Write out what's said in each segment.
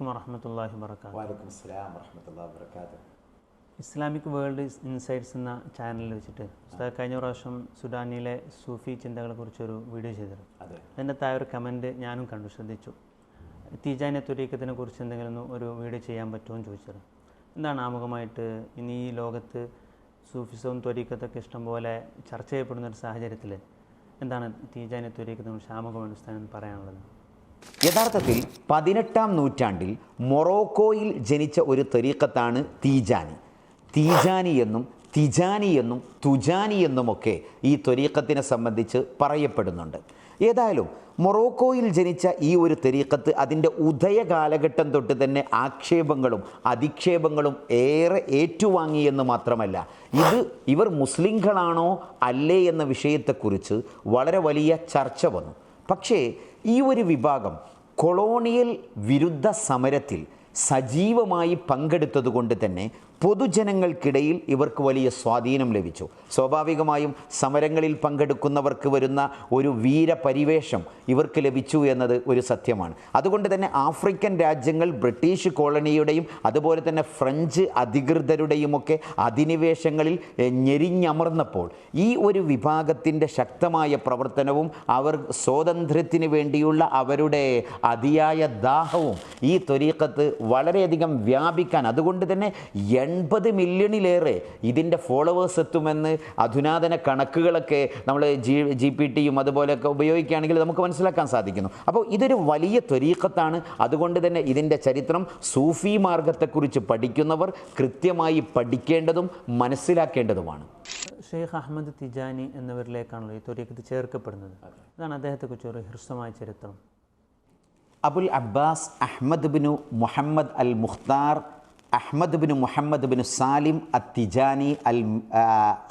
അലൈക്കും വറഹമത്തല്ലാഹി വർക്കാത്തു Islamic world insights എന്ന ചാനലിൽ വെച്ചിട്ട് കഴിഞ്ഞ പ്രാവശ്യം സുഡാനിലെ സൂഫി ചിന്തകളെ കുറിച്ചൊരു വീഡിയോ ചെയ്തിരുന്നു. അതെ. അതിന്റെ താഴെ ഒരു കമന്റ് ഞാനും കണ്ടു ശ്രദ്ധിച്ചു. തീജാന തുരീക്കത്തിനെ കുറിച്ച് എന്തെങ്കിലും ഒന്ന് ഒരു വീഡിയോ ചെയ്യാൻ പറ്റുമോ എന്ന് ചോദിച്ചത് എന്താണ് ആമുഖമായിട്ട് ഇനി ഈ ലോകത്ത് സൂഫിസവും ത്വരീക്കത്തൊക്കെ ഇഷ്ടംപോലെ ചർച്ച ചെയ്യപ്പെടുന്ന ഒരു സാഹചര്യത്തിൽ എന്താണ് തീജാന തുരീക്കത്തിനെ കുറിച്ച് ആമുഖം പറയാനുള്ളത്? യഥാർത്ഥത്തിൽ പതിനെട്ടാം നൂറ്റാണ്ടിൽ മൊറോക്കോയിൽ ജനിച്ച ഒരു തെരീക്കത്താണ് തീജാനി. തീജാനി എന്നും തിജാനി എന്നും തുജാനി എന്നുമൊക്കെ ഈ ത്വരീക്കത്തിനെ സംബന്ധിച്ച് പറയപ്പെടുന്നുണ്ട്. ഏതായാലും മൊറോക്കോയിൽ ജനിച്ച ഈ ഒരു തെരീക്കത്ത് അതിന്റെ ഉദയ കാലഘട്ടം തൊട്ട് തന്നെ ആക്ഷേപങ്ങളും അധിക്ഷേപങ്ങളും ഏറെ ഏറ്റുവാങ്ങിയെന്ന് മാത്രമല്ല ഇത് ഇവർ മുസ്ലിങ്ങളാണോ അല്ലേ എന്ന വിഷയത്തെക്കുറിച്ച് വളരെ വലിയ ചർച്ച വന്നു. പക്ഷേ ഈ ഒരു വിഭാഗം കൊളോണിയൽ വിരുദ്ധ സമരത്തിൽ സജീവമായി പങ്കെടുത്തതുകൊണ്ട് തന്നെ പൊതുജനങ്ങൾക്കിടയിൽ ഇവർക്ക് വലിയ സ്വാധീനം ലഭിച്ചു. സ്വാഭാവികമായും സമരങ്ങളിൽ പങ്കെടുക്കുന്നവർക്ക് വരുന്ന ഒരു വീരപരിവേഷം ഇവർക്ക് ലഭിച്ചു എന്നത് ഒരു സത്യമാണ്. അതുകൊണ്ട് തന്നെ ആഫ്രിക്കൻ രാജ്യങ്ങൾ ബ്രിട്ടീഷ് കോളനിയുടെയും അതുപോലെ തന്നെ ഫ്രഞ്ച് അധികൃതരുടെയുമൊക്കെ അധിനിവേശങ്ങളിൽ ഞെരിഞ്ഞമർന്നപ്പോൾ ഈ ഒരു വിഭാഗത്തിന്റെ ശക്തമായ പ്രവർത്തനവും അവർ സ്വാതന്ത്ര്യത്തിന് വേണ്ടിയുള്ള അവരുടെ അതിയായ ദാഹവും ഈ ത്വരീക്കത്ത് വളരെയധികം വ്യാപിക്കാൻ അതുകൊണ്ട് തന്നെ എൺപത് മില്യണിലേറെ ഇതിന്റെ ഫോളോവേഴ്സ് എത്തുമെന്ന് അധുനാതന കണക്കുകളൊക്കെ നമ്മൾ ജി ജി പി ടിയും അതുപോലെയൊക്കെ ഉപയോഗിക്കുകയാണെങ്കിൽ നമുക്ക് മനസ്സിലാക്കാൻ സാധിക്കുന്നു. അപ്പോൾ ഇതൊരു വലിയ ത്വരീക്കത്താണ് അതുകൊണ്ട് തന്നെ ഇതിന്റെ ചരിത്രം സൂഫി മാർഗത്തെക്കുറിച്ച് പഠിക്കുന്നവർ കൃത്യമായി പഠിക്കേണ്ടതും മനസ്സിലാക്കേണ്ടതുമാണ്. ഷെയ്ഖ് അഹമ്മദ് തിജാനി എന്നിവരിലേക്കാണല്ലോ ഈ ത്വരീക്കത്ത് ചേർക്കപ്പെടുന്നത്. ഇതാണ് അദ്ദേഹത്തെക്കുറിച്ച് ഒരു ഹ്രസ്വമായ ചരിത്രം. Abul Abbas Ahmad bin Muhammad al Mukhtar Ahmad bin Muhammad bin Salim Attijani al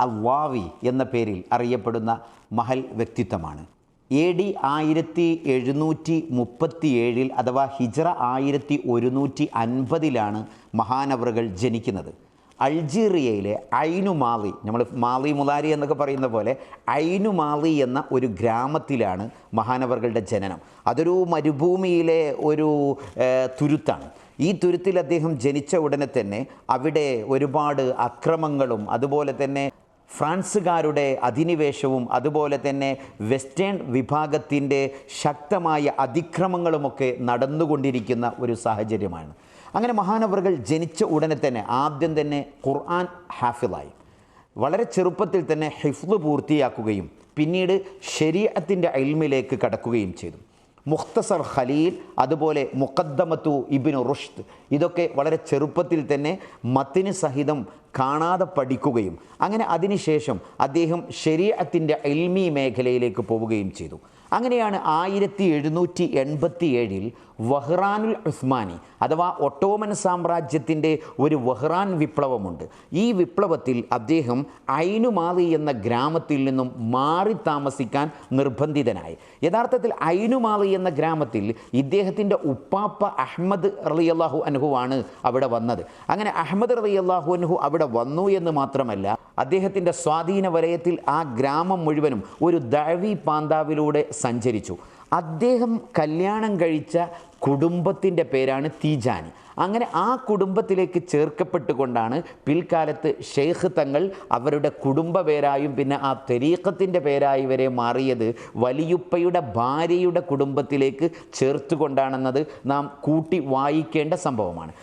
Awawi എന്ന പേരിൽ അറിയപ്പെടുന്ന മഹൽ വ്യക്തിത്വമാണ്. എ ഡി ആയിരത്തി എഴുന്നൂറ്റി മുപ്പത്തി ഏഴിൽ അഥവാ ഹിജ്റ ആയിരത്തി ഒരുന്നൂറ്റി അൻപതിലാണ് മഹാനവറുകൾ ജനിക്കുന്നത്. അൾജീറിയയിലെ ഐനു മാലി നമ്മൾ മാലി മുലാരി എന്നൊക്കെ പറയുന്ന പോലെ ഐനു മാലി എന്ന ഒരു ഗ്രാമത്തിലാണ് മഹാനവറുകളുടെ ജനനം. അതൊരു മരുഭൂമിയിലെ ഒരു തുരുത്താണ്. ഈ തുരുത്തിൽ അദ്ദേഹം ജനിച്ച ഉടനെ തന്നെ അവിടെ ഒരുപാട് അക്രമങ്ങളും അതുപോലെ തന്നെ ഫ്രാൻസുകാരുടെ അധിനിവേശവും അതുപോലെ തന്നെ വെസ്റ്റേൺ വിഭാഗത്തിന്റെ ശക്തമായ അതിക്രമങ്ങളുമൊക്കെ നടന്നുകൊണ്ടിരിക്കുന്ന ഒരു സാഹചര്യമാണ്. അങ്ങനെ മഹാനവറുകൾ ജനിച്ച ഉടനെ തന്നെ ആദ്യം തന്നെ ഖുർആൻ ഹാഫിലായി വളരെ ചെറുപ്പത്തിൽ തന്നെ ഹിഫ്ദ് പൂർത്തിയാക്കുകയും പിന്നീട് ശരീരത്തിന്റെ അയിൽമിലേക്ക് കടക്കുകയും ചെയ്തു. മുഖ്തസർ ഖലീൽ അതുപോലെ മുഖദ്ദമത്തു ഇബിനു റുഷ്ദ്. ഇതൊക്കെ വളരെ ചെറുപ്പത്തിൽ തന്നെ മത്തിന് സഹിതം കാണാതെ പഠിക്കുകയും അങ്ങനെ അതിനുശേഷം അദ്ദേഹം ശരീഅത്തിന്റെ എൽമി മേഖലയിലേക്ക് പോവുകയും ചെയ്തു. അങ്ങനെയാണ് ആയിരത്തി എഴുന്നൂറ്റി എൺപത്തി ഏഴിൽ വഹ്റാനുൽ ഉസ്മാനി അഥവാ ഒട്ടോമൻ സാമ്രാജ്യത്തിന്റെ ഒരു വഹ്റാൻ വിപ്ലവമുണ്ട്. ഈ വിപ്ലവത്തിൽ അദ്ദേഹം ഐനുമാലി എന്ന ഗ്രാമത്തിൽ നിന്നും മാറി താമസിക്കാൻ നിർബന്ധിതനായി. യഥാർത്ഥത്തിൽ ഐനുമാലി എന്ന ഗ്രാമത്തിൽ ഇദ്ദേഹത്തിന്റെ ഉപ്പാപ്പ അഹമ്മദ് റളിയല്ലാഹു ആണ് അവിടെ വന്നത്. അങ്ങനെ അഹമ്മദ് റളിയല്ലാഹു അൻഹു അവിടെ വന്നു എന്ന് മാത്രമല്ല അദ്ദേഹത്തിന്റെ സ്വാധീന വലയത്തിൽ ആ ഗ്രാമം മുഴുവനും ഒരു ദഴവി പാന്താവിലൂടെ സഞ്ചരിച്ചു. അദ്ദേഹം കല്യാണം കഴിച്ച കുടുംബത്തിന്റെ പേരാണ് തീജാനി. അങ്ങനെ ആ കുടുംബത്തിലേക്ക് ചേർക്കപ്പെട്ടുകൊണ്ടാണ് പിൽക്കാലത്ത് ഷെയ്ഖ് തങ്ങൾ അവരുടെ കുടുംബ പേരായും പിന്നെ ആ തെരീക്കത്തിന്റെ പേരായി വരെ മാറിയത് വലിയുപ്പയുടെ ഭാര്യയുടെ കുടുംബത്തിലേക്ക് ചേർത്തുകൊണ്ടാണെന്നത് നാം കൂട്ടി വായിക്കേണ്ട സംഭവമാണ്.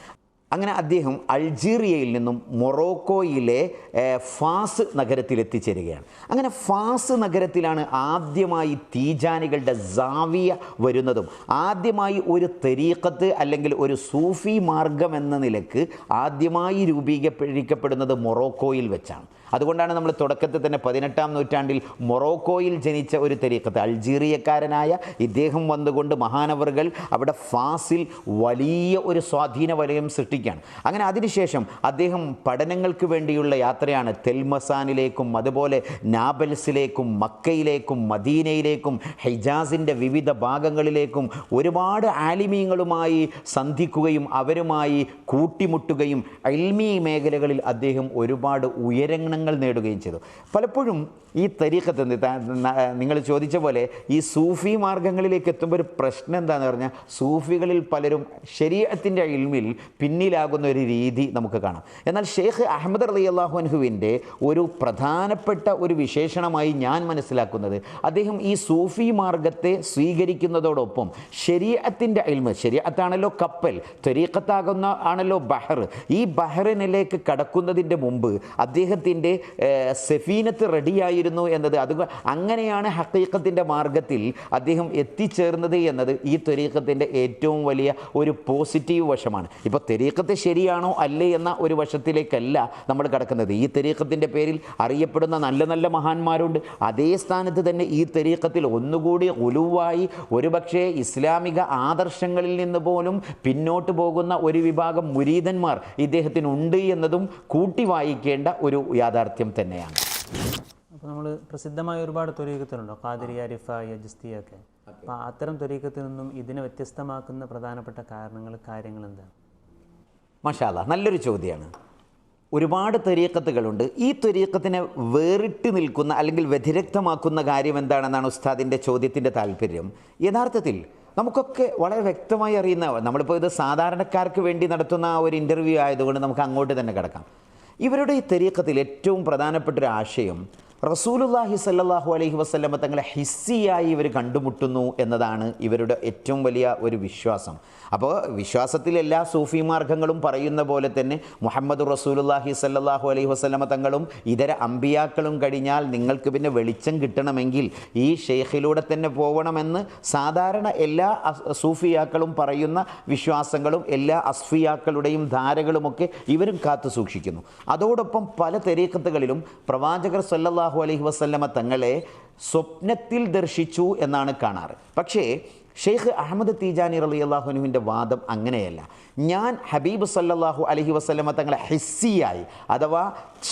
അങ്ങനെ അദ്ദേഹം അൾജീറിയയിൽ നിന്നും മൊറോക്കോയിലെ ഫാസ് നഗരത്തിൽ എത്തിച്ചേരുകയാണ് അങ്ങനെ ഫാസ് നഗരത്തിലാണ് ആദ്യമായി തീജാനികളുടെ സാവിയ വരുന്നതും. ആദ്യമായി ഒരു തെരീക്കത്ത് അല്ലെങ്കിൽ ഒരു സൂഫി മാർഗം എന്ന നിലയ്ക്ക് ആദ്യമായി രൂപീകരിക്കപ്പെടുന്നത് മൊറോക്കോയിൽ വെച്ചാണ്. അതുകൊണ്ടാണ് നമ്മൾ തുടക്കത്തിൽ തന്നെ പതിനെട്ടാം നൂറ്റാണ്ടിൽ മൊറോക്കോയിൽ ജനിച്ച ഒരു തെരീക്കത്ത്. അൾജീറിയക്കാരനായ ഇദ്ദേഹം വന്നുകൊണ്ട് മഹാനവറുകൾ അവിടെ ഫാസിൽ വലിയ ഒരു സ്വാധീന വലയം സൃഷ്ടിക്കുകയാണ്. അങ്ങനെ അതിനുശേഷം അദ്ദേഹം പഠനങ്ങൾക്ക് വേണ്ടിയുള്ള യാത്രയാണ് തെൽമസാനിലേക്കും അതുപോലെ നാബൽസിലേക്കും മക്കയിലേക്കും മദീനയിലേക്കും ഹൈജാസിന്റെ വിവിധ ഭാഗങ്ങളിലേക്കും ഒരുപാട് ആലിമീങ്ങളുമായി സന്ധിക്കുകയും അവരുമായി കൂട്ടിമുട്ടുകയും അൽമി മേഖലകളിൽ അദ്ദേഹം ഒരുപാട് ഉയരങ്ങൾ വിശേഷണങ്ങൾ നേടുകയും ചെയ്തു. പലപ്പോഴും ഈ തരീക്കത്ത് നിങ്ങൾ ചോദിച്ച പോലെ ഈ സൂഫി മാർഗങ്ങളിലേക്ക് എത്തുമ്പോൾ ഒരു പ്രശ്നം എന്താണെന്ന് പറഞ്ഞാൽ സൂഫികളിൽ പലരും ശരീരത്തിന്റെ ഇൽമിൽ പിന്നിലാകുന്ന ഒരു രീതി നമുക്ക് കാണാം. എന്നാൽ ഷെയ്ഖ് അഹമ്മദ് അലി അള്ളാഹുൻഹുവിന്റെ ഒരു പ്രധാനപ്പെട്ട ഒരു വിശേഷണമായി ഞാൻ മനസ്സിലാക്കുന്നത് അദ്ദേഹം ഈ സൂഫി മാർഗത്തെ സ്വീകരിക്കുന്നതോടൊപ്പം ശരീരത്തിന്റെ ഇൽമ് ശരീരത്താണല്ലോ കപ്പൽ തെരീക്കത്താകുന്ന ആണല്ലോ ബഹർ ഈ ബഹറിനിലേക്ക് കടക്കുന്നതിന്റെ മുമ്പ് അദ്ദേഹത്തിന്റെ ഏഹ്, സെഫീനത്ത് റെഡിയായിരുന്നു എന്നത്. അത് അങ്ങനെയാണ് ഹക്കീക്കത്തിന്റെ മാർഗത്തിൽ അദ്ദേഹം എത്തിച്ചേർന്നത് എന്നത് ഈ തെരീക്കത്തിന്റെ ഏറ്റവും വലിയ ഒരു പോസിറ്റീവ് വശമാണ്. ഇപ്പോൾ തെരീക്കത്ത് ശരിയാണോ അല്ലേ എന്ന ഒരു വശത്തിലേക്കല്ല നമ്മൾ കടക്കുന്നത്. ഈ തെരീക്കത്തിന്റെ പേരിൽ അറിയപ്പെടുന്ന നല്ല നല്ല മഹാന്മാരുണ്ട്. അതേ സ്ഥാനത്ത് തന്നെ ഈ തെരീക്കത്തിൽ ഒന്നുകൂടി ഒലുവായി ഒരുപക്ഷെ ഇസ്ലാമിക ആദർശങ്ങളിൽ നിന്ന് പോലും പിന്നോട്ട് പോകുന്ന ഒരു വിഭാഗം മുരീതന്മാർ ഇദ്ദേഹത്തിനുണ്ട് എന്നതും കൂട്ടി വായിക്കേണ്ട ഒരു യാഥാർത്ഥ്യം തന്നെയാണ്. അപ്പോൾ നമ്മൾ പ്രസിദ്ധമായ ഒരുപാട് ത്വരീക്കത്തിലുണ്ടോ ഖാദിരിയ റിഫ യജിസ്തിയ ഒക്കെ. അപ്പോൾ അത്തരം തൊരീക്കത്തിൽ നിന്നും ഇതിനെ വ്യത്യസ്തമാക്കുന്ന പ്രധാനപ്പെട്ട കാരണങ്ങൾ കാര്യങ്ങൾ എന്താണ്? മഷാല നല്ലൊരു ചോദ്യമാണ് ഒരുപാട് തെരീക്കത്തുകളുണ്ട് ഈ തെരീക്കത്തിനെ വേറിട്ട് നിൽക്കുന്ന അല്ലെങ്കിൽ വ്യതിരക്തമാക്കുന്ന കാര്യം എന്താണെന്നാണ് ഉസ്താദിന്റെ ചോദ്യത്തിന്റെ താല്പര്യം? യഥാർത്ഥത്തിൽ നമുക്കൊക്കെ വളരെ വ്യക്തമായി അറിയുന്ന നമ്മളിപ്പോൾ ഇത് സാധാരണക്കാർക്ക് വേണ്ടി നടത്തുന്ന ഒരു ഇന്റർവ്യൂ ആയതുകൊണ്ട് നമുക്ക് അങ്ങോട്ട് തന്നെ കിടക്കാം. ഇവരുടെ ഈ തെരീക്കത്തിൽ ഏറ്റവും പ്രധാനപ്പെട്ട ഒരു ആശയം റസൂലുല്ലാഹി സല്ലാഹു അലൈഹി വസല്ലമ തങ്ങളെ ഹിസ്സിയായി ഇവർ കണ്ടുമുട്ടുന്നു എന്നതാണ് ഇവരുടെ ഏറ്റവും വലിയ ഒരു വിശ്വാസം. അപ്പോൾ വിശ്വാസത്തിൽ എല്ലാ സൂഫി മാർഗങ്ങളും പറയുന്ന പോലെ തന്നെ മുഹമ്മദ് റസൂലുല്ലാഹി സല്ലാഹു അലൈഹി വസല്ലമ തങ്ങളും ഇതര അമ്പിയാക്കളും കഴിഞ്ഞാൽ നിങ്ങൾക്ക് പിന്നെ വെളിച്ചം കിട്ടണമെങ്കിൽ ഈ ഷെയ്ഖിലൂടെ തന്നെ പോകണമെന്ന് സാധാരണ എല്ലാ സൂഫിയാക്കളും പറയുന്ന വിശ്വാസങ്ങളും എല്ലാ അസ്ഫിയാക്കളുടെയും ധാരകളുമൊക്കെ ഇവരും കാത്തു സൂക്ഷിക്കുന്നു. അതോടൊപ്പം പല തെരീക്കത്തുകളിലും പ്രവാചകർ സല്ലല്ലാഹു അലഹി വസല്ലമ തങ്ങളെ സ്വപ്നത്തിൽ ദർശിച്ചു എന്നാണ് കാണാറ്. പക്ഷേ ഷെയ്ഖ് അഹമ്മദ് തീജാനി റലി അള്ളാഹുനുവിന്റെ വാദം അങ്ങനെയല്ല. ഞാൻ ഹബീബ് സല്ലാഹു അലഹി വസല്ലമ തങ്ങളെ ഹിസ്സിയായി അഥവാ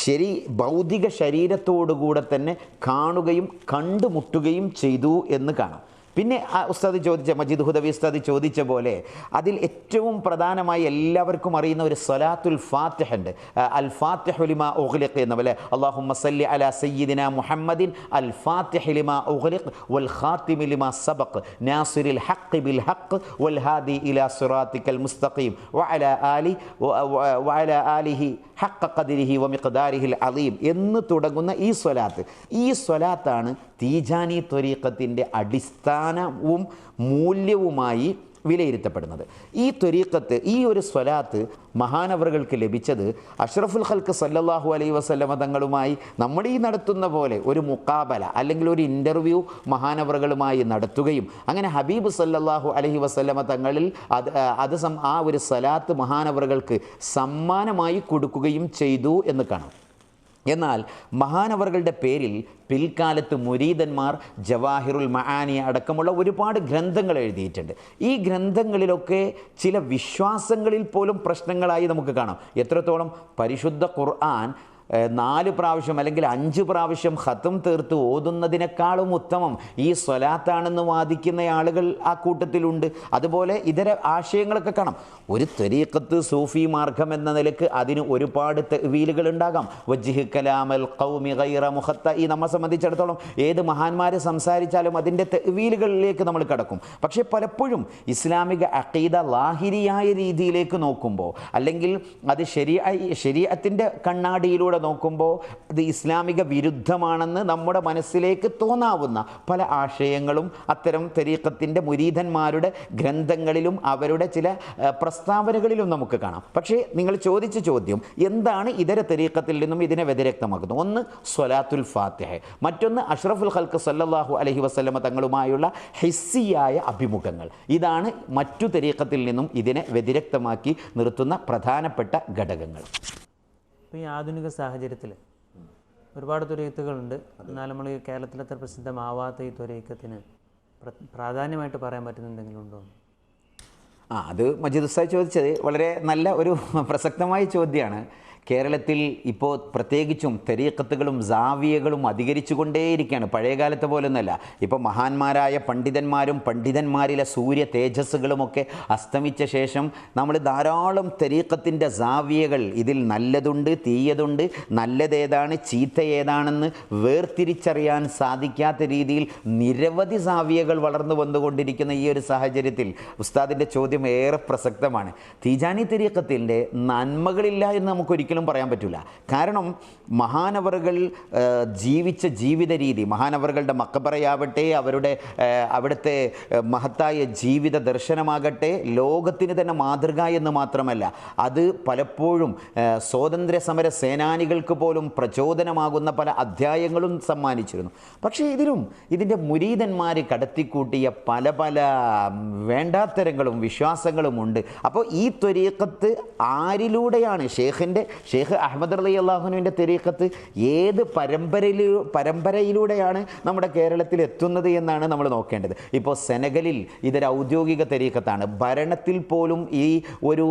ശരി ഭൗതിക ശരീരത്തോടുകൂടെ തന്നെ കാണുകയും കണ്ടുമുട്ടുകയും ചെയ്തു എന്ന് കാണാം. പിന്നെ ഉസ്താദ് ചോദിച്ച മജീദ് ഹുദവി ഉസ്താദ് ചോദിച്ച പോലെ അതിൽ ഏറ്റവും പ്രധാനമായി എല്ലാവർക്കും അറിയുന്ന ഒരു സലാത്തുൽ ഫാത്തിഹ ഉണ്ട്. അൽ ഫാത്തിഹുലിമ ഉഖ്ലിഖ് എന്ന പോലെ അള്ളാഹു സല്ലി അല സയ്യിദിന മുഹമ്മദിൻ അൽ ഫാത്തിഹുലിമ ഉഖ്ലിഖ് വൽ ഖാത്തിമിലിമ സബഖ് നാസിറിൽ ഹഖ് ബിൽ ഹഖ് വൽ ഹാദി ഇല സിറാത്തിക്കൽ മുസ്തഖീം വഅല ആലി വഅല ആലിഹി ഹഖ് ഖദരിഹി മിഖ്ദാരിഹിൽ അലീം എന്ന് തുടങ്ങുന്ന ഈ സ്വലാത്ത്. ഈ സ്വലാത്താണ് തീജാനി ത്വരീഖത്തിന്റെ അടിസ്ഥാനവും മൂല്യവുമായി വിലയിരുത്തപ്പെടുന്നത്. ഈ ത്വരീക്കത്ത് ഈ ഒരു സ്വലാത്ത് മഹാനവറുകൾക്ക് ലഭിച്ചത് അഷ്റഫുൽ ഹൽക്ക് സല്ലല്ലാഹു അലൈ വസല്ലമ തങ്ങളുമായി നമ്മൾ ഈ നടത്തുന്ന പോലെ ഒരു മുക്കാബല അല്ലെങ്കിൽ ഒരു ഇന്റർവ്യൂ മഹാനവറുകളുമായി നടത്തുകയും അങ്ങനെ ഹബീബ് സല്ലല്ലാഹു അലഹി വസല്ലമ തങ്ങളിൽ അത് അത് ആ ഒരു സ്വലാത്ത് മഹാനവറുകൾക്ക് സമ്മാനമായി കൊടുക്കുകയും ചെയ്തു എന്ന് കാണാം. എന്നാൽ മഹാനവറുകളുടെ പേരിൽ പിൽക്കാലത്ത് മുരീദന്മാർ ജവാഹിറുൽ മഹാനി അടക്കമുള്ള ഒരുപാട് ഗ്രന്ഥങ്ങൾ എഴുതിയിട്ടുണ്ട്. ഈ ഗ്രന്ഥങ്ങളിലൊക്കെ ചില വിശ്വാസങ്ങളിൽ പോലും പ്രശ്നങ്ങളായി നമുക്ക് കാണാം. എത്രത്തോളം പരിശുദ്ധ ഖുർആൻ നാല് പ്രാവശ്യം അല്ലെങ്കിൽ അഞ്ച് പ്രാവശ്യം ഹത്തും തീർത്ത് ഓതുന്നതിനേക്കാളും ഉത്തമം ഈ സ്വലാത്താണെന്ന് വാദിക്കുന്ന ആളുകൾ ആ കൂട്ടത്തിലുണ്ട്. അതുപോലെ ഇതര ആശയങ്ങളൊക്കെ കാണാം. ഒരു തെരീക്കത്ത് സൂഫി മാർഗം എന്ന നിലയ്ക്ക് അതിന് ഒരുപാട് വീലുകൾ ഉണ്ടാകാം. വജ്ജിഹ് കലാമൽ കൗമി ഗൈറ മുഹത്ത ഈ നമ്മെ സംബന്ധിച്ചിടത്തോളം ഏത് മഹാന്മാർ സംസാരിച്ചാലും അതിന്റെ വീലുകളിലേക്ക് നമ്മൾ കടക്കും. പക്ഷേ പലപ്പോഴും ഇസ്ലാമിക അഖീദ ലാഹിരിയായ രീതിയിലേക്ക് നോക്കുമ്പോൾ അല്ലെങ്കിൽ അത് ശരി ശരീരത്തിന്റെ കണ്ണാടിയിലൂടെ നോക്കുമ്പോൾ ഇത് ഇസ്ലാമിക വിരുദ്ധമാണെന്ന് നമ്മുടെ മനസ്സിലേക്ക് തോന്നാവുന്ന പല ആശയങ്ങളും അത്തരം തെരീക്കത്തിന്റെ മുരീധന്മാരുടെ ഗ്രന്ഥങ്ങളിലും അവരുടെ ചില പ്രസ്താവനകളിലും നമുക്ക് കാണാം. പക്ഷേ നിങ്ങൾ ചോദിച്ച ചോദ്യം എന്താണ് ഇതര തെരീക്കത്തിൽ നിന്നും ഇതിനെ വ്യതിരക്തമാക്കുന്നത്? ഒന്ന് സ്വലാത്തുൽ ഫാത്തിഹ. മറ്റൊന്ന് അഷ്റഫുൽ ഖൽക്ക് സല്ലാഹു അലഹി വസ്ലമ തങ്ങളുമായുള്ള ഹിസ്സിയായ അഭിമുഖങ്ങൾ. ഇതാണ് മറ്റു തെരീക്കത്തിൽ നിന്നും ഇതിനെ വ്യതിരക്തമാക്കി നിർത്തുന്ന പ്രധാനപ്പെട്ട ഘടകങ്ങൾ. ഇപ്പോൾ ഈ ആധുനിക സാഹചര്യത്തിൽ ഒരുപാട് തുരയത്തുകളുണ്ട്. എന്നാൽ നമ്മൾ ഈ കേരളത്തിലത്ര പ്രസിദ്ധമാവാത്ത ഈ തുരയക്കത്തിന് പ്രാധാന്യമായിട്ട് പറയാൻ പറ്റുന്ന എന്തെങ്കിലും ഉണ്ടോ? ആ അത് മജീദ് ഉസ്താദ് ചോദിച്ചത് വളരെ നല്ല ഒരു പ്രസക്തമായ ചോദ്യമാണ്. കേരളത്തിൽ ഇപ്പോൾ പ്രത്യേകിച്ചും തെരീക്കത്തുകളും ജാവിയകളും അധികരിച്ചുകൊണ്ടേയിരിക്കുകയാണ്. പഴയ കാലത്തെ പോലൊന്നല്ല. ഇപ്പോൾ മഹാന്മാരായ പണ്ഡിതന്മാരും പണ്ഡിതന്മാരിലെ സൂര്യ തേജസ്സുകളുമൊക്കെ അസ്തമിച്ച ശേഷം നമ്മൾ ധാരാളം തെരീക്കത്തിന്റെ ജാവിയകൾ ഇതിൽ നല്ലതുണ്ട് തീയതുണ്ട് നല്ലതേതാണ് ചീത്ത ഏതാണെന്ന് വേർതിരിച്ചറിയാൻ സാധിക്കാത്ത രീതിയിൽ നിരവധി സാവിയകൾ വളർന്നു വന്നുകൊണ്ടിരിക്കുന്ന ഈ ഒരു സാഹചര്യത്തിൽ ഉസ്താദിന്റെ ചോദ്യം ഏറെ പ്രസക്തമാണ്. തീജാനി തെരീക്കത്തിന്റെ നന്മകളില്ല എന്ന് നമുക്കൊരിക്കലും പറയാൻ പറ്റില്ല കാരണം മഹാനവറുകൾ ജീവിച്ച ജീവിത രീതി മഹാനവറുകളുടെ മക്കബറയാവട്ടെ അവരുടെ അവിടുത്തെ മഹത്തായ ജീവിത ദർശനമാകട്ടെ ലോകത്തിന് തന്നെ മാതൃക എന്ന് മാത്രമല്ല അത് പലപ്പോഴും സ്വാതന്ത്ര്യ സമര സേനാനികൾക്ക് പോലും പ്രചോദനമാകുന്ന പല അധ്യായങ്ങളും സമ്മാനിച്ചിരുന്നു. പക്ഷേ ഇതിലും ഇതിന്റെ മുരീതന്മാർ കടത്തിക്കൂട്ടിയ പല പല വേണ്ടാത്തരങ്ങളും വിശ്വാസങ്ങളും ഉണ്ട് അപ്പോൾ ഈ ത്വരീക്കത്ത് ആരിലൂടെയാണ് ഷേഖിന്റെ ഷേഖ് അഹമ്മദ് അലി അള്ളാഹുനുവിന്റെ തെരീക്കത്ത് ഏത് പരമ്പരയിൽ പരമ്പരയിലൂടെയാണ് നമ്മുടെ കേരളത്തിൽ എത്തുന്നത് എന്നാണ് നമ്മൾ നോക്കേണ്ടത്. ഇപ്പോൾ സെനഗലിൽ ഇതൊരു ഔദ്യോഗിക തെരീക്കത്താണ് ഭരണത്തിൽ പോലും ഈ ഒരു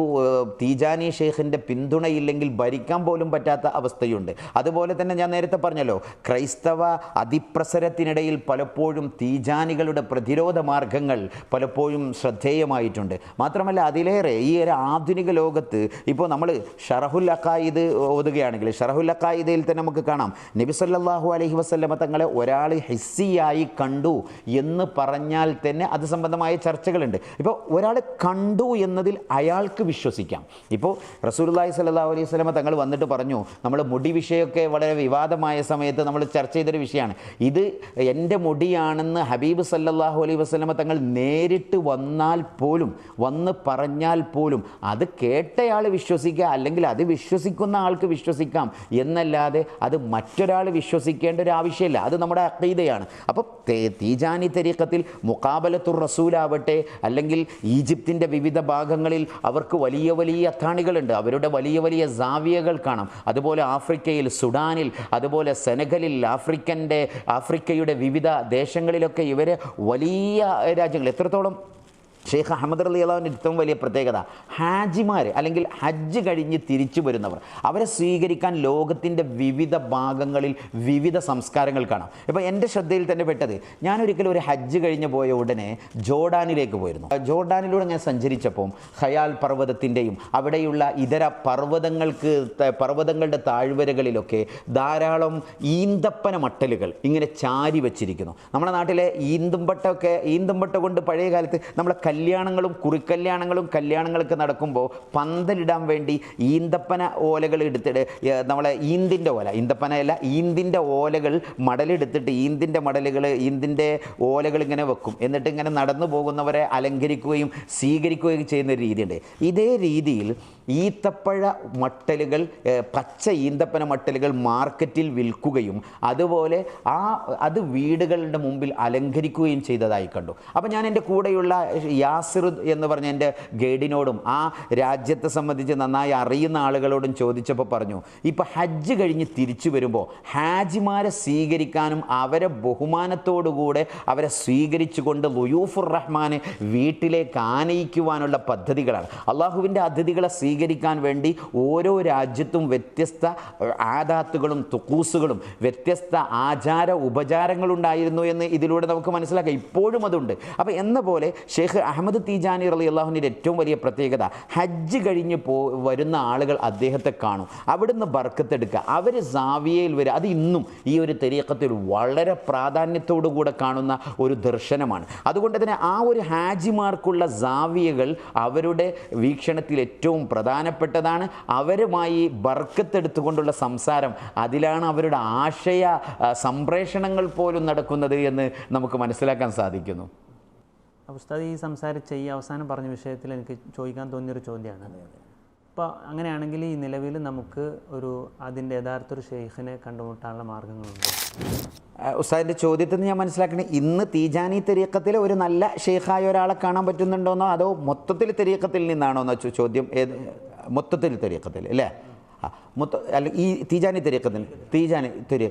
തീജാനി ഷെയ്ഖിന്റെ പിന്തുണയില്ലെങ്കിൽ ഭരിക്കാൻ പോലും പറ്റാത്ത അവസ്ഥയുണ്ട്. അതുപോലെ തന്നെ ഞാൻ നേരത്തെ പറഞ്ഞല്ലോ ക്രൈസ്തവ അതിപ്രസരത്തിനിടയിൽ പലപ്പോഴും തീജാനികളുടെ പ്രതിരോധ മാർഗങ്ങൾ പലപ്പോഴും ശ്രദ്ധേയമായിട്ടുണ്ട്. മാത്രമല്ല അതിലേറെ ഈ ഒരു ആധുനിക ലോകത്ത് ഇപ്പോൾ നമ്മൾ ഷറഹുൽ അക്കായിദ് ഓതുകയാണെങ്കിൽ ഷറഹുൽ അക്കായിദയിൽ തന്നെ നമുക്ക് കാണാം. നബി സല്ലാഹു അലഹി വസല്ലമ തങ്ങളെ ഒരാൾ ഹിസ്സിയായി കണ്ടു എന്ന് പറഞ്ഞാൽ തന്നെ അത് സംബന്ധമായ ചർച്ചകളുണ്ട്. ഇപ്പോൾ ഒരാൾ കണ്ടു എന്നതിൽ അയാൾക്ക് വിശ്വസിക്കാം. ഇപ്പോൾ റസൂലുള്ളാഹി സ്വല്ലല്ലാഹു അലൈഹി വസ്ലമ തങ്ങൾ വന്നിട്ട് പറഞ്ഞു നമ്മൾ മുടി വിഷയമൊക്കെ വളരെ വിവാദമായ സമയത്ത് നമ്മൾ ചർച്ച ചെയ്തൊരു വിഷയമാണ്. ഇത് എന്റെ മുടിയാണെന്ന് ഹബീബ് സല്ലാഹു അലൈഹി വസ്ലമ തങ്ങൾ നേരിട്ട് വന്നാൽ പോലും വന്ന് പറഞ്ഞാൽ പോലും അത് കേട്ടയാൾ വിശ്വസിക്കുക അല്ലെങ്കിൽ അത് വിശ്വസിക്കുന്ന ആൾക്ക് വിശ്വസിക്കാം. എന്നല്ലാതെ അത് മറ്റൊരാൾ വിശ്വസിക്കേണ്ട ഒരു ആവശ്യമില്ല. അത് നമ്മുടെ അക്കീതയാണ് അപ്പോൾ തീജാനി തരീക്കത്തിൽ മുക്കാബലത്തുർ റസൂലാവട്ടെ അല്ലെങ്കിൽ ഈജിപ്തിന്റെ വിവിധ ഭാഗങ്ങളിൽ അവർക്ക് വലിയ വലിയ അത്താണികളുണ്ട്. അവരുടെ വലിയ വലിയ സാവിയകൾ കാണാം. അതുപോലെ ആഫ്രിക്കയിൽ സുഡാനിൽ അതുപോലെ സെനഗലിൽ ആഫ്രിക്കന്റെ ആഫ്രിക്കയുടെ വിവിധ ദേശങ്ങളിലൊക്കെ ഇവരെ വലിയ രാജ്യങ്ങൾ. എത്രത്തോളം ഷെയ്ഖ് അഹമ്മദ് അലി അള്ളാഹുവിന്റെ ഏറ്റവും വലിയ പ്രത്യേകത ഹാജിമാർ അല്ലെങ്കിൽ ഹജ്ജ് കഴിഞ്ഞ് തിരിച്ചു വരുന്നവർ അവരെ സ്വീകരിക്കാൻ ലോകത്തിന്റെ വിവിധ ഭാഗങ്ങളിൽ വിവിധ സംസ്കാരങ്ങൾ കാണാം. ഇപ്പോൾ എന്റെ ശ്രദ്ധയിൽ തന്നെ പെട്ടത് ഞാനൊരിക്കലും ഒരു ഹജ്ജ് കഴിഞ്ഞ് പോയ ഉടനെ ജോർഡാനിലേക്ക് പോയിരുന്നു. ജോർഡാനിലൂടെ ഞാൻ സഞ്ചരിച്ചപ്പോൾ ഖയാൽ പർവതത്തിന്റെയും അവിടെയുള്ള ഇതര പർവതങ്ങൾക്ക് പർവതങ്ങളുടെ താഴ്വരകളിലൊക്കെ ധാരാളം ഈന്തപ്പന മട്ടലുകൾ ഇങ്ങനെ ചാരി വെച്ചിരിക്കുന്നു. നമ്മുടെ നാട്ടിലെ ഈന്തുംപട്ടൊക്കെ ഈന്തുംപട്ട കൊണ്ട് പഴയ കാലത്ത് നമ്മളെ കല്യാണങ്ങളും കുറിക്കല്യാണങ്ങളും കല്യാണങ്ങളൊക്കെ നടക്കുമ്പോൾ പന്തലിടാൻ വേണ്ടി ഈന്തപ്പന ഓലകൾ എടുത്തിട്ട് നമ്മളെ ഈന്തിന്റെ ഓല ഈന്തപ്പനയല്ല ഈന്തിന്റെ ഓലകൾ മടലെടുത്തിട്ട് ഈന്തിന്റെ മടലുകൾ ഈന്തിന്റെ ഓലകൾ ഇങ്ങനെ വെക്കും. എന്നിട്ട് ഇങ്ങനെ നടന്നു പോകുന്നവരെ അലങ്കരിക്കുകയും സ്വീകരിക്കുകയും ചെയ്യുന്ന രീതിയുണ്ട്. ഇതേ രീതിയിൽ ഈത്തപ്പഴ മട്ടലുകൾ പച്ച ഈന്തപ്പന മട്ടലുകൾ മാർക്കറ്റിൽ വിൽക്കുകയും അതുപോലെ ആ അത് വീടുകളുടെ മുമ്പിൽ അലങ്കരിക്കുകയും ചെയ്തതായി കണ്ടു. അപ്പോൾ ഞാൻ എന്റെ കൂടെയുള്ള യാസിർ എന്ന് പറഞ്ഞ എന്റെ ഗൈഡിനോടും ആ രാജ്യത്തെ സംബന്ധിച്ച് നന്നായി അറിയുന്ന ആളുകളോടും ചോദിച്ചപ്പോൾ പറഞ്ഞു ഇപ്പോൾ ഹജ്ജ് കഴിഞ്ഞ് തിരിച്ചു വരുമ്പോൾ ഹാജിമാരെ സ്വീകരിക്കാനും അവരെ ബഹുമാനത്തോടുകൂടെ അവരെ സ്വീകരിച്ചുകൊണ്ട് ലുയൂഫുർ റഹ്മാനെ വീട്ടിലേക്ക് ആനയിക്കുവാനുള്ള പദ്ധതികളാണ്. അള്ളാഹുവിന്റെ അതിഥികളെ സ്വീകരിക്കാൻ വേണ്ടി ഓരോ രാജ്യത്തും വ്യത്യസ്ത ആദാത്തുകളും തുക്കൂസുകളും വ്യത്യസ്ത ആചാര ഉപചാരങ്ങളുണ്ടായിരുന്നു എന്ന് ഇതിലൂടെ നമുക്ക് മനസ്സിലാക്കാം. ഇപ്പോഴും അതുണ്ട്. അപ്പോൾ എന്ന പോലെ ഷെയ്ഖ് അഹമ്മദ് തീജാനി റലി അള്ളാഹുവിന്റെ ഏറ്റവും വലിയ പ്രത്യേകത ഹജ്ജ് കഴിഞ്ഞ് പോ വരുന്ന ആളുകൾ അദ്ദേഹത്തെ കാണും. അവിടുന്ന് ബർക്കത്തെടുക്കുക അവർ സാവിയയിൽ വരിക അത് ഇന്നും ഈ ഒരു തെരീക്കത്തിൽ വളരെ പ്രാധാന്യത്തോടു കൂടെ കാണുന്ന ഒരു ദർശനമാണ്. അതുകൊണ്ട് തന്നെ ആ ഒരു ഹാജിമാർക്കുള്ള സാവിയകൾ അവരുടെ വീക്ഷണത്തിൽ ഏറ്റവും പ്രധാനപ്പെട്ടതാണ്. അവരുമായി ബർക്കത്തെടുത്തുകൊണ്ടുള്ള സംസാരം അതിലാണ് അവരുടെ ആശയ സംപ്രേഷണങ്ങൾ പോലും നടക്കുന്നത് എന്ന് നമുക്ക് മനസ്സിലാക്കാൻ സാധിക്കുന്നു. അപ്പോൾ ഉസ്താദ് ഈ സംസാരിച്ച ഈ അവസാനം പറഞ്ഞ വിഷയത്തിൽ എനിക്ക് ചോദിക്കാൻ തോന്നിയൊരു ചോദ്യമാണ്. അപ്പോൾ അങ്ങനെയാണെങ്കിൽ ഈ നിലവിൽ നമുക്ക് ഒരു അതിന്റെ യഥാർത്ഥ ഒരു ഷെയ്ഖിനെ കണ്ടുമുട്ടാനുള്ള മാർഗങ്ങളുണ്ട് ഉസ്താദിന്റെ ചോദ്യത്തിൽ നിന്ന് ഞാൻ മനസ്സിലാക്കണേ ഇന്ന് തീജാനി തെരീക്കത്തിൽ ഒരു നല്ല ഷെയ്ഖായ ഒരാളെ കാണാൻ പറ്റുന്നുണ്ടോന്നോ? അതോ മൊത്തത്തിൽ തെരീക്കത്തിൽ നിന്നാണോ എന്നോ ചോദ്യം? ഏത് മൊത്തത്തിൽ തെരീക്കത്തിൽ അല്ലേ? ആ മൊത്ത അല്ല ഈ തീജാനി തെരീക്കത്തിൽ തീജാനി തെരി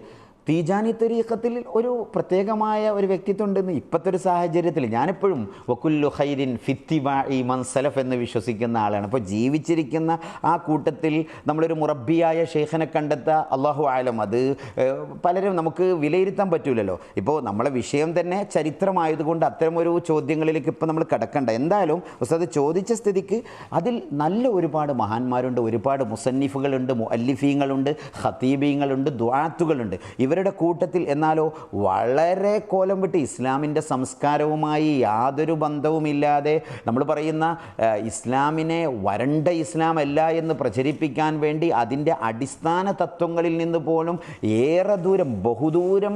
തീജാനി തരീഖത്തിൽ ഒരു പ്രത്യേകമായ ഒരു വ്യക്തിത്വം ഉണ്ടെന്ന് ഇപ്പോഴത്തെ ഒരു സാഹചര്യത്തിൽ ഞാനെപ്പോഴും വക്കുല്ലു ഖൈരിൻ ഫിത്തിബായി മൻസലഫ് എന്ന് വിശ്വസിക്കുന്ന ആളാണ്. അപ്പോൾ ജീവിച്ചിരിക്കുന്ന ആ കൂട്ടത്തിൽ നമ്മളൊരു മുറബിയായ ഷെയ്ഖനെ കണ്ടെത്തുക അള്ളാഹു ആലം അത് പലരും നമുക്ക് വിലയിരുത്താൻ പറ്റൂലല്ലോ. ഇപ്പോൾ നമ്മളെ വിഷയം തന്നെ ചരിത്രമായതുകൊണ്ട് അത്തരമൊരു ചോദ്യങ്ങളിലേക്ക് ഇപ്പോൾ നമ്മൾ കിടക്കണ്ട. എന്തായാലും ഉസ്താദ് ചോദിച്ച സ്ഥിതിക്ക് അതിൽ നല്ല ഒരുപാട് മഹാന്മാരുണ്ട് ഒരുപാട് മുസന്നിഫുകളുണ്ട് മുഅല്ലിഫീങ്ങളുണ്ട് ഹത്തീബീങ്ങളുണ്ട് ദ്വാത്തുകളുണ്ട് ഇവരുടെ കൂട്ടത്തിൽ എന്നാലോ വളരെ കോലം വിട്ട് ഇസ്ലാമിന്റെ സംസ്കാരവുമായി യാതൊരു ബന്ധവുമില്ലാതെ നമ്മൾ പറയുന്ന ഇസ്ലാമിനെ വരണ്ട ഇസ്ലാം അല്ല എന്ന് പ്രചരിപ്പിക്കാൻ വേണ്ടി അതിന്റെ അടിസ്ഥാന തത്വങ്ങളിൽ നിന്ന് പോലും ഏറെ ദൂരം ബഹുദൂരം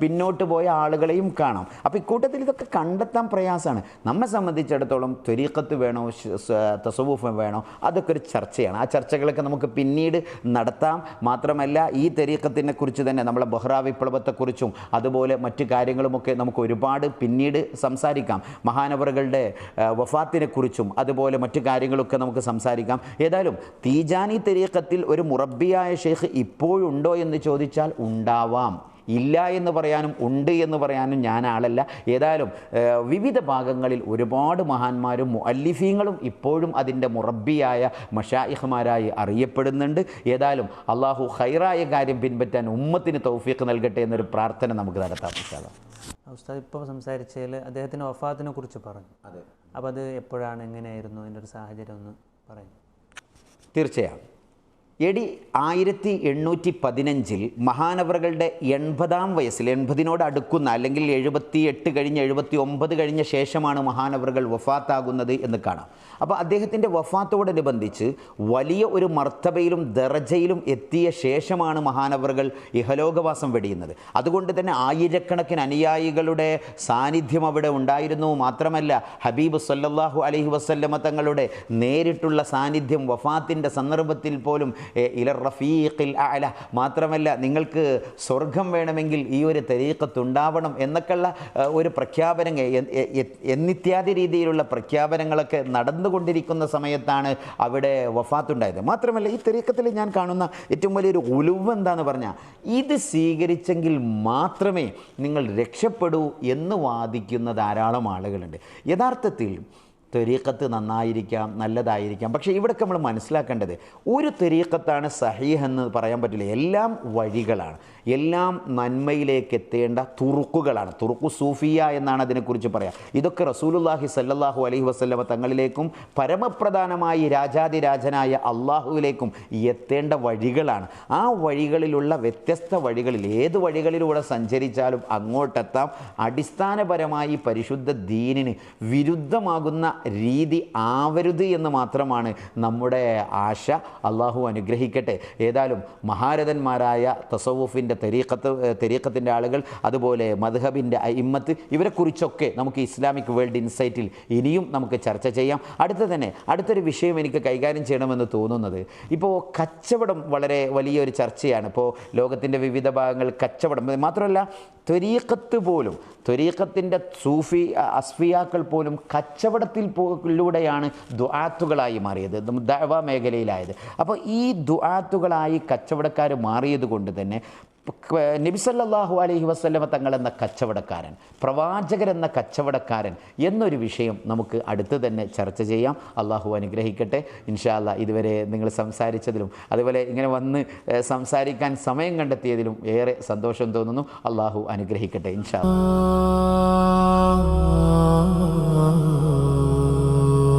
പിന്നോട്ട് പോയ ആളുകളെയും കാണാം. അപ്പോൾ ഇക്കൂട്ടത്തിൽ ഇതൊക്കെ കണ്ടെത്താൻ പ്രയാസമാണ്. നമ്മെ സംബന്ധിച്ചിടത്തോളം ത്വരീക്കത്ത് വേണോ തസവൂഫ് വേണോ അതൊക്കെ ഒരു ചർച്ചയാണ്. ആ ചർച്ചകളൊക്കെ നമുക്ക് പിന്നീട് നടത്താം. മാത്രമല്ല ഈ തെരീക്കത്തിനെ കുറിച്ച് തന്നെ നമ്മളെ ബഹ്റ വിപ്ലവത്തെക്കുറിച്ചും അതുപോലെ മറ്റു കാര്യങ്ങളുമൊക്കെ നമുക്ക് ഒരുപാട് പിന്നീട് സംസാരിക്കാം. മഹാനവറുകളുടെ വഫാത്തിനെക്കുറിച്ചും അതുപോലെ മറ്റു കാര്യങ്ങളൊക്കെ നമുക്ക് സംസാരിക്കാം. ഏതായാലും തീജാനി തെരീക്കത്തിൽ ഒരു മുറബിയായ ഷെയ്ഖ് ഇപ്പോഴുണ്ടോ എന്ന് ചോദിച്ചാൽ ഉണ്ടാവാം. ഇല്ല എന്ന് പറയാനും ഉണ്ട് എന്ന് പറയാനും ഞാൻ ആളല്ല. ഏതായാലും വിവിധ ഭാഗങ്ങളിൽ ഒരുപാട് മഹാന്മാരും മുഅല്ലിഫീങ്ങളും ഇപ്പോഴും അതിന്റെ മുറബിയായ മഷായിഹ്മാരായി അറിയപ്പെടുന്നുണ്ട്. ഏതായാലും അള്ളാഹു ഹൈറായ കാര്യം പിൻപറ്റാൻ ഉമ്മത്തിന് തൗഫീഖ് നൽകട്ടെ എന്നൊരു പ്രാർത്ഥന നമുക്ക് നടത്താം. ഉസ്താദ് ഇപ്പോൾ സംസാരിച്ചതിൽ അദ്ദേഹത്തിന്റെ വഫാത്തിനെ കുറിച്ച് പറഞ്ഞു. അതെ. അപ്പോൾ അത് എപ്പോഴാണ് എങ്ങനെയായിരുന്നു അതിന്റെ ഒരു സാഹചര്യം ഒന്ന് പറയും. തീർച്ചയായും. എ ഡി ആയിരത്തി എണ്ണൂറ്റി പതിനഞ്ചിൽ മഹാനവറുകളുടെ എൺപതാം വയസ്സിൽ എൺപതിനോട് അടുക്കുന്ന അല്ലെങ്കിൽ എഴുപത്തി എട്ട് കഴിഞ്ഞ് എഴുപത്തി ഒമ്പത് കഴിഞ്ഞ ശേഷമാണ് മഹാനവറുകൾ വഫാത്താകുന്നത് എന്ന് കാണാം. അപ്പോൾ അദ്ദേഹത്തിന്റെ വഫാത്തോടനുബന്ധിച്ച് വലിയ ഒരു മർത്തബയിലും ദറജയിലും എത്തിയ ശേഷമാണ് മഹാനവറുകൾ ഇഹലോകവാസം വെടിയുന്നത്. അതുകൊണ്ട് തന്നെ ആയിരക്കണക്കിന് അനുയായികളുടെ സാന്നിധ്യം അവിടെ ഉണ്ടായിരുന്നു. മാത്രമല്ല ഹബീബ് സല്ലാഹു അലഹി വസല്ലമ തങ്ങളുടെ നേരിട്ടുള്ള സാന്നിധ്യം വഫാത്തിന്റെ സന്ദർഭത്തിൽ പോലും എ, ഇലർ റഫീഖിൽ അല മാത്രമല്ല നിങ്ങൾക്ക് സ്വർഗം വേണമെങ്കിൽ ഈ ഒരു തെരീക്കത്തുണ്ടാവണം എന്നൊക്കെയുള്ള ഒരു പ്രഖ്യാപനം എന്നിത്യാദി രീതിയിലുള്ള പ്രഖ്യാപനങ്ങളൊക്കെ നടന്നുകൊണ്ടിരിക്കുന്ന സമയത്താണ് അവിടെ വഫാത്തുണ്ടായത്. മാത്രമല്ല ഈ തെരീക്കത്തിൽ ഞാൻ കാണുന്ന ഏറ്റവും വലിയൊരു ഉലുവ് എന്താന്ന് പറഞ്ഞാൽ ഇത് സ്വീകരിച്ചെങ്കിൽ മാത്രമേ നിങ്ങൾ രക്ഷപ്പെടൂ എന്ന് വാദിക്കുന്ന ധാരാളം ആളുകളുണ്ട്. യഥാർത്ഥത്തിൽ തെരീക്കത്ത് നന്നായിരിക്കാം നല്ലതായിരിക്കാം. പക്ഷേ ഇവിടെയൊക്കെ നമ്മൾ മനസ്സിലാക്കേണ്ടത് ഒരു തെരീക്കത്താണ് സഹീഹ് എന്ന് പറയാൻ പറ്റില്ല. എല്ലാം വഴികളാണ്. എല്ലാം നന്മയിലേക്ക് എത്തേണ്ട തുറുക്കുകളാണ്. തുറുക്കു സൂഫിയ എന്നാണ് അതിനെക്കുറിച്ച് പറയാം. ഇതൊക്കെ റസൂലുല്ലാഹി സല്ലാഹു അലഹി വസല്ലമ തങ്ങളിലേക്കും പരമപ്രധാനമായി രാജാതിരാജനായ അള്ളാഹുവിലേക്കും എത്തേണ്ട വഴികളാണ്. ആ വഴികളിലുള്ള വ്യത്യസ്ത വഴികളിൽ ഏത് വഴികളിലൂടെ സഞ്ചരിച്ചാലും അങ്ങോട്ടെത്താം. അടിസ്ഥാനപരമായി പരിശുദ്ധ ദീനിന് വിരുദ്ധമാകുന്ന രീതി ആവരുത് എന്ന് മാത്രമാണ് നമ്മുടെ ആശ. അള്ളാഹു അനുഗ്രഹിക്കട്ടെ. ഏതായാലും മഹാരഥന്മാരായ തസവൂഫിന്റെ തെരീക്കത്ത് തെരീക്കത്തിന്റെ ആളുകൾ അതുപോലെ മദ്ഹബിന്റെ ഇമ്മത്ത് ഇവരെക്കുറിച്ചൊക്കെ നമുക്ക് ഇസ്ലാമിക് വേൾഡ് ഇൻസൈറ്റിൽ ഇനിയും നമുക്ക് ചർച്ച ചെയ്യാം. അടുത്ത തന്നെ അടുത്തൊരു വിഷയം എനിക്ക് കൈകാര്യം ചെയ്യണമെന്ന് തോന്നുന്നത്. ഇപ്പോൾ കച്ചവടം വളരെ വലിയൊരു ചർച്ചയാണ്. ഇപ്പോൾ ലോകത്തിന്റെ വിവിധ ഭാഗങ്ങൾ കച്ചവടം. മാത്രമല്ല ത്വരീക്കത്ത് പോലും ത്വരീക്കത്തിന്റെ സൂഫി അസ്ഫിയാക്കൾ പോലും കച്ചവടത്തിൽ പോലൂടെയാണ് ദുആത്തുകളായി മാറിയത് ദവ മേഖലയിലായത്. അപ്പോൾ ഈ ദുആത്തുകളായി കച്ചവടക്കാർ മാറിയത് കൊണ്ട് തന്നെ നിബിസല്ലാഹു അലൈഹി വസ്ലമ തങ്ങൾ എന്ന കച്ചവടക്കാരൻ പ്രവാചകൻ എന്ന കച്ചവടക്കാരൻ എന്നൊരു വിഷയം നമുക്ക് അടുത്ത് തന്നെ ചർച്ച ചെയ്യാം. അള്ളാഹു അനുഗ്രഹിക്കട്ടെ. ഇൻഷാല്ല ഇതുവരെ നിങ്ങൾ സംസാരിച്ചതിലും അതുപോലെ ഇങ്ങനെ വന്ന് സംസാരിക്കാൻ സമയം കണ്ടെത്തിയതിലും ഏറെ സന്തോഷം തോന്നുന്നു. അള്ളാഹു അനുഗ്രഹിക്കട്ടെ. ഇൻഷാല്ല.